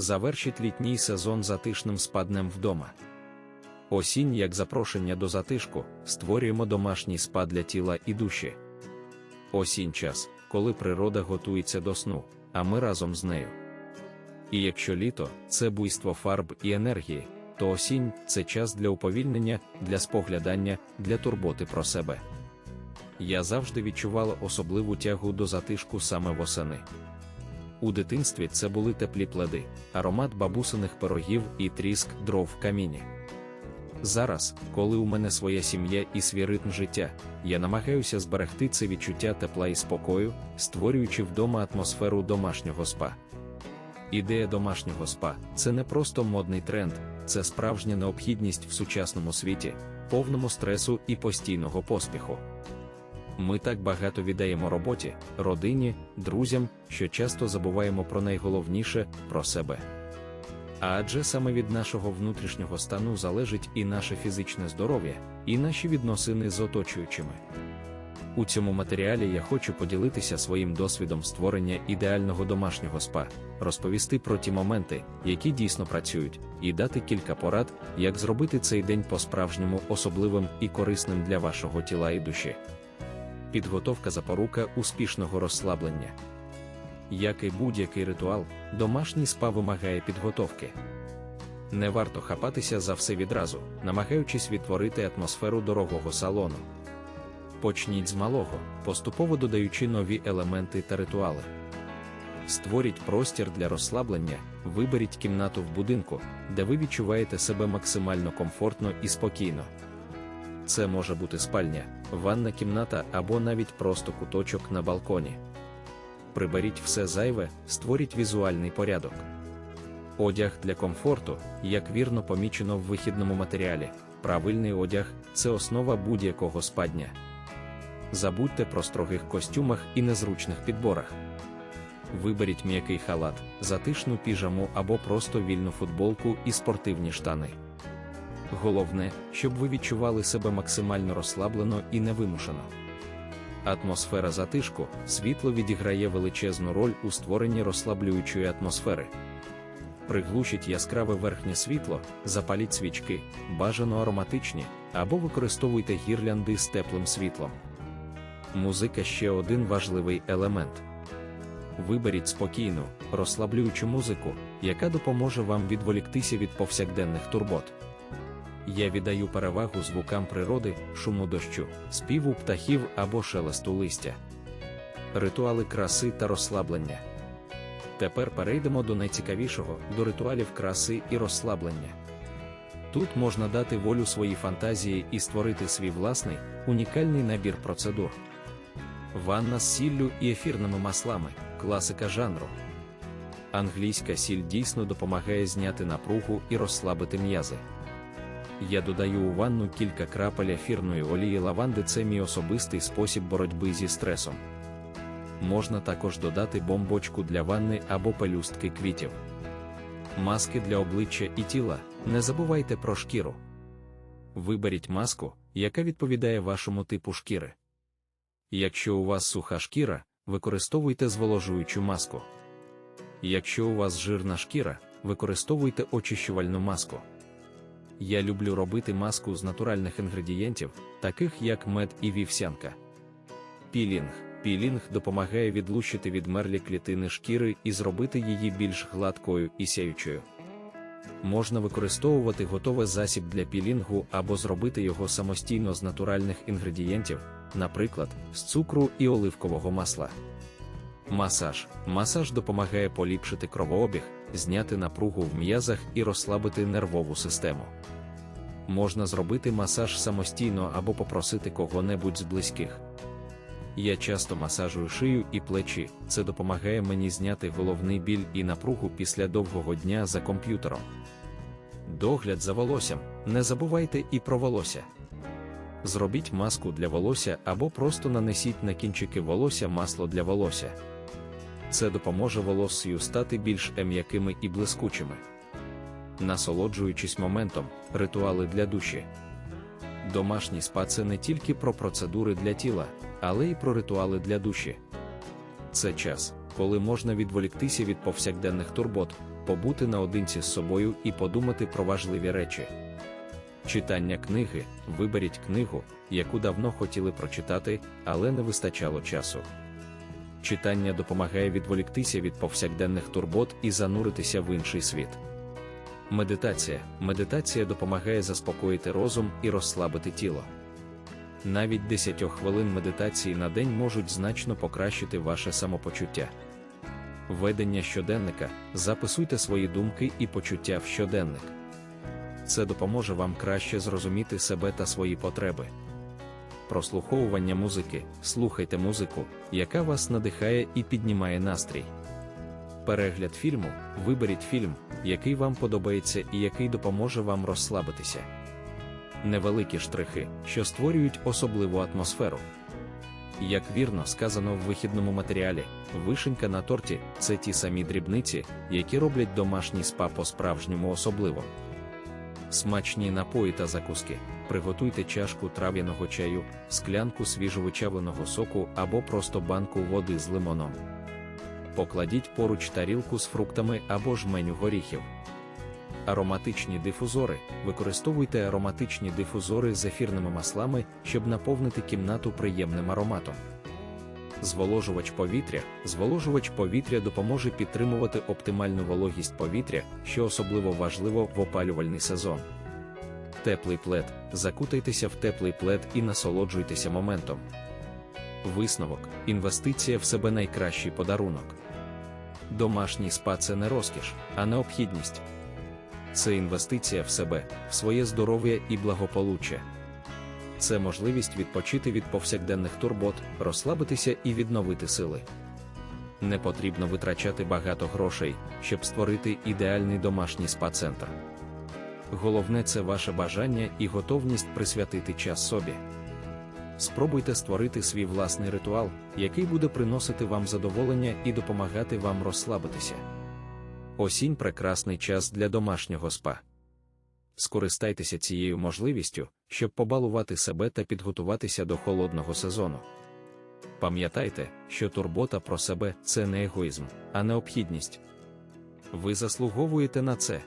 Завершіть літній сезон затишним спаднем вдома. Осінь, як запрошення до затишку, створюємо домашній спа для тіла і душі. Осінь час, коли природа готується до сну, а ми разом з нею. І якщо літо це буйство фарб і енергії, то осінь це час для уповільнення, для споглядання, для турботи про себе. Я завжди відчувала особливу тягу до затишку саме восени. У дитинстві це були теплі пледи, аромат бабусиних пирогів і тріск дров в каміні. Зараз, коли у мене своя сім'я і свій ритм життя, я намагаюся зберегти це відчуття тепла і спокою, створюючи вдома атмосферу домашнього спа. Ідея домашнього спа це не просто модний тренд, це справжня необхідність в сучасному світі, повному стресу і постійного поспіху. Ми так багато віддаємо роботі, родині, друзям, що часто забуваємо про найголовніше про себе. Адже саме від нашого внутрішнього стану залежить і наше фізичне здоров'я, і наші відносини з оточуючими. У цьому матеріалі я хочу поділитися своїм досвідом створення ідеального домашнього спа, розповісти про ті моменти, які дійсно працюють, і дати кілька порад, як зробити цей день по-справжньому особливим і корисним для вашого тіла і душі. Підготовка запорука успішного розслаблення. Як і будь-який ритуал, домашній спа вимагає підготовки. Не варто хапатися за все відразу, намагаючись відтворити атмосферу дорогого салону. Почніть з малого, поступово додаючи нові елементи та ритуали. Створіть простір для розслаблення, виберіть кімнату в будинку, де ви відчуваєте себе максимально комфортно і спокійно. Це може бути спальня, ванна кімната або навіть просто куточок на балконі. Приберіть все зайве, створіть візуальний порядок. Одяг для комфорту, як вірно помічено в вихідному матеріалі, правильний одяг це основа будь-якого спадня. Забудьте про строгих костюмах і незручних підборах. Виберіть м'який халат, затишну піжаму або просто вільну футболку і спортивні штани. Головне, щоб ви відчували себе максимально розслаблено і невимушено. Атмосфера затишку, світло відіграє величезну роль у створенні розслаблюючої атмосфери. Приглушіть яскраве верхнє світло, запаліть свічки, бажано ароматичні, або використовуйте гірлянди з теплим світлом. Музика ще один важливий елемент. Виберіть спокійну, розслаблюючу музику, яка допоможе вам відволіктися від повсякденних турбот. Я віддаю перевагу звукам природи, шуму дощу, співу птахів або шелесту листя. Ритуали краси та розслаблення. Тепер перейдемо до найцікавішого до ритуалів краси і розслаблення. Тут можна дати волю своїй фантазії і створити свій власний, унікальний набір процедур. Ванна з сіллю і ефірними маслами класика жанру. Англійська сіль дійсно допомагає зняти напругу і розслабити м'язи. Я додаю у ванну кілька крапель ефірної олії лаванди це мій особистий спосіб боротьби зі стресом. Можна також додати бомбочку для ванни або пелюстки квітів. Маски для обличчя і тіла. Не забувайте про шкіру. Виберіть маску, яка відповідає вашому типу шкіри. Якщо у вас суха шкіра, використовуйте зволожуючу маску. Якщо у вас жирна шкіра, використовуйте очищувальну маску. Я люблю робити маску з натуральних інгредієнтів, таких як мед і вівсянка. Пілінг. Пілінг допомагає відлущити відмерлі клітини шкіри і зробити її більш гладкою і сяючою. Можна використовувати готовий засіб для пілінгу або зробити його самостійно з натуральних інгредієнтів, наприклад, з цукру і оливкового масла. Масаж. Масаж допомагає поліпшити кровообіг, зняти напругу в м'язах і розслабити нервову систему. Можна зробити масаж самостійно або попросити кого-небудь з близьких. Я часто масажую шию і плечі, це допомагає мені зняти головний біль і напругу після довгого дня за комп'ютером. Догляд за волоссям. Не забувайте і про волосся. Зробіть маску для волосся або просто нанесіть на кінчики волосся масло для волосся. Це допоможе волоссю стати більш м'якими і блискучими. Насолоджуючись моментом, ритуали для душі. Домашній спа це не тільки про процедури для тіла, але й про ритуали для душі. Це час, коли можна відволіктися від повсякденних турбот, побути наодинці з собою і подумати про важливі речі. Читання книги, виберіть книгу, яку давно хотіли прочитати, але не вистачало часу. Читання допомагає відволіктися від повсякденних турбот і зануритися в інший світ. Медитація. Медитація допомагає заспокоїти розум і розслабити тіло. Навіть 10 хвилин медитації на день можуть значно покращити ваше самопочуття. Ведення щоденника записуйте свої думки і почуття в щоденник. Це допоможе вам краще зрозуміти себе та свої потреби. Прослуховування музики. Слухайте музику, яка вас надихає і піднімає настрій. Перегляд фільму. Виберіть фільм, який вам подобається і який допоможе вам розслабитися. Невеликі штрихи, що створюють особливу атмосферу. Як вірно сказано в вихідному матеріалі, вишенька на торті це ті самі дрібниці, які роблять домашній спа по-справжньому особливо. Смачні напої та закуски. Приготуйте чашку трав'яного чаю, склянку свіжовичавленого соку або просто банку води з лимоном. Покладіть поруч тарілку з фруктами або жменю горіхів. Ароматичні дифузори. Використовуйте ароматичні дифузори з ефірними маслами, щоб наповнити кімнату приємним ароматом. Зволожувач повітря. Зволожувач повітря допоможе підтримувати оптимальну вологість повітря, що особливо важливо в опалювальний сезон. Теплий плед. Закутайтеся в теплий плед і насолоджуйтеся моментом. Висновок інвестиція в себе найкращий подарунок. Домашній спа це не розкіш, а необхідність. Це інвестиція в себе, в своє здоров'я і благополуччя. Це можливість відпочити від повсякденних турбот, розслабитися і відновити сили. Не потрібно витрачати багато грошей, щоб створити ідеальний домашній спа-центр. Головне це ваше бажання і готовність присвятити час собі. Спробуйте створити свій власний ритуал, який буде приносити вам задоволення і допомагати вам розслабитися. Осінь прекрасний час для домашнього спа. Скористайтеся цією можливістю, щоб побалувати себе та підготуватися до холодного сезону. Пам'ятайте, що турбота про себе це не егоїзм, а необхідність. Ви заслуговуєте на це.